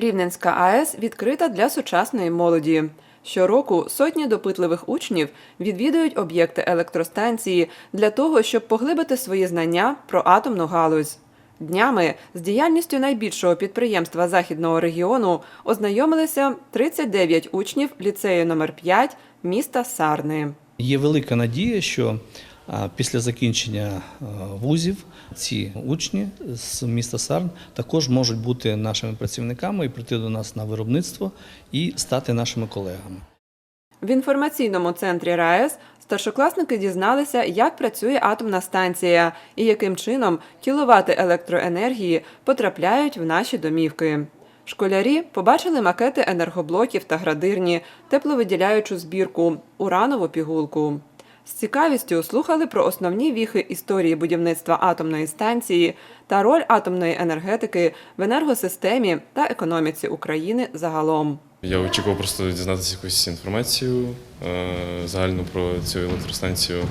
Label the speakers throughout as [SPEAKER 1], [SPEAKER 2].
[SPEAKER 1] Рівненська АЕС відкрита для сучасної молоді. Щороку сотні допитливих учнів відвідують об'єкти електростанції для того, щоб поглибити свої знання про атомну галузь. Днями з діяльністю найбільшого підприємства західного регіону ознайомилися 39 учнів ліцею номер 5 міста Сарни.
[SPEAKER 2] Є велика надія, що після закінчення вузів ці учні з міста Сарн також можуть бути нашими працівниками і прийти до нас на виробництво і стати нашими колегами.
[SPEAKER 1] В інформаційному центрі РаЕС старшокласники дізналися, як працює атомна станція і яким чином кіловати електроенергії потрапляють в наші домівки. Школярі побачили макети енергоблоків та градирні, тепловиділяючу збірку, уранову пігулку. З цікавістю слухали про основні віхи історії будівництва атомної станції та роль атомної енергетики в енергосистемі та економіці України загалом.
[SPEAKER 3] Я очікував просто дізнатися якусь інформацію е, загальну про цю електростанцію.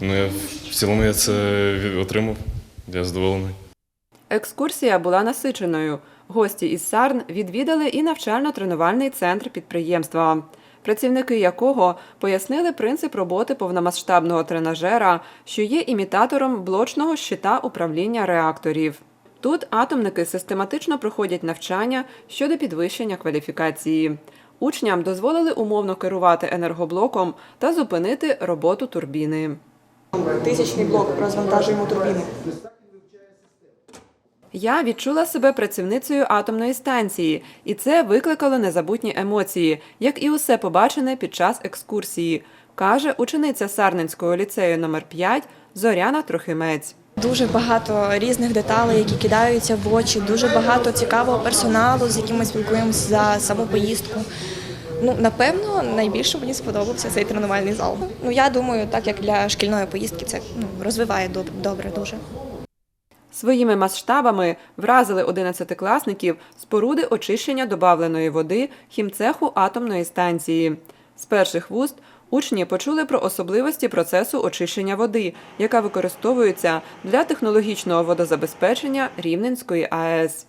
[SPEAKER 3] Ну, я, в цілому я це отримав. Я задоволений.
[SPEAKER 1] Екскурсія була насиченою. Гості із Сарн відвідали і навчально-тренувальний центр підприємства, працівники якого пояснили принцип роботи повномасштабного тренажера, що є імітатором блочного щита управління реакторів. Тут атомники систематично проходять навчання щодо підвищення кваліфікації. Учням дозволили умовно керувати енергоблоком та зупинити роботу турбіни.
[SPEAKER 4] Тисячний блок розвантажуємо турбіни.
[SPEAKER 1] Я відчула себе працівницею атомної станції, і це викликало незабутні емоції, як і усе побачене під час екскурсії, каже учениця Сарненського ліцею номер 5 Зоряна Трохимець.
[SPEAKER 4] Дуже багато різних деталей, які кидаються в очі, дуже багато цікавого персоналу, з яким ми спілкуємося за саму поїздку. Ну, напевно, найбільше мені сподобався цей тренувальний зал. Ну, я думаю, так як для шкільної поїздки це ну, розвиває доб- добре дуже.
[SPEAKER 1] Своїми масштабами вразили 11-класників споруди очищення добавленої води хімцеху атомної станції. З перших вуст учні почули про особливості процесу очищення води, яка використовується для технологічного водозабезпечення Рівненської АЕС.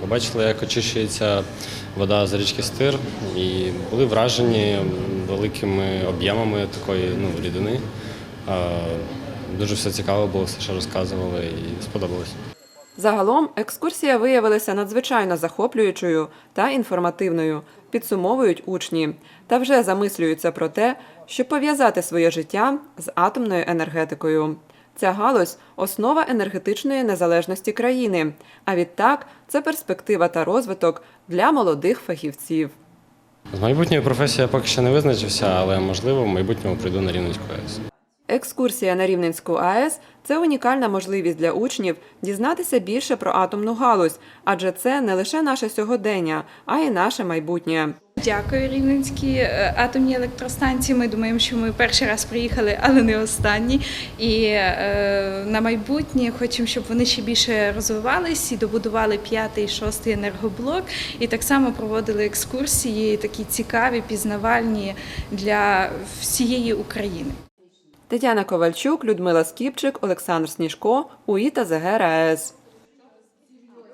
[SPEAKER 5] Побачили, як очищується вода з річки Стир, і були вражені великими об'ємами такої ну, рідини. Дуже все цікаво було, все, що розказували, і сподобалось.
[SPEAKER 1] Загалом екскурсія виявилася надзвичайно захоплюючою та інформативною, підсумовують учні, та вже замислюються про те, щоб пов'язати своє життя з атомною енергетикою. Ця галузь основа енергетичної незалежності країни. А відтак це перспектива та розвиток для молодих фахівців.
[SPEAKER 5] З майбутньою професією я поки що не визначився, але можливо в майбутньому прийду на Рівненську АЕС.
[SPEAKER 1] Екскурсія на Рівненську АЕС це унікальна можливість для учнів дізнатися більше про атомну галузь, адже це не лише наше сьогодення, а й наше майбутнє.
[SPEAKER 6] Дякую Рівненській е, атомній електростанції. Ми думаємо, що ми перший раз приїхали, але не останній. І е, на майбутнє хочемо, щоб вони ще більше розвивались і добудували п'ятий, шостий енергоблок. І так само проводили екскурсії, такі цікаві, пізнавальні для всієї України.
[SPEAKER 1] Тетяна Ковальчук, Людмила Скіпчик, Олександр Сніжко, УІТА ЗГ РаЕС.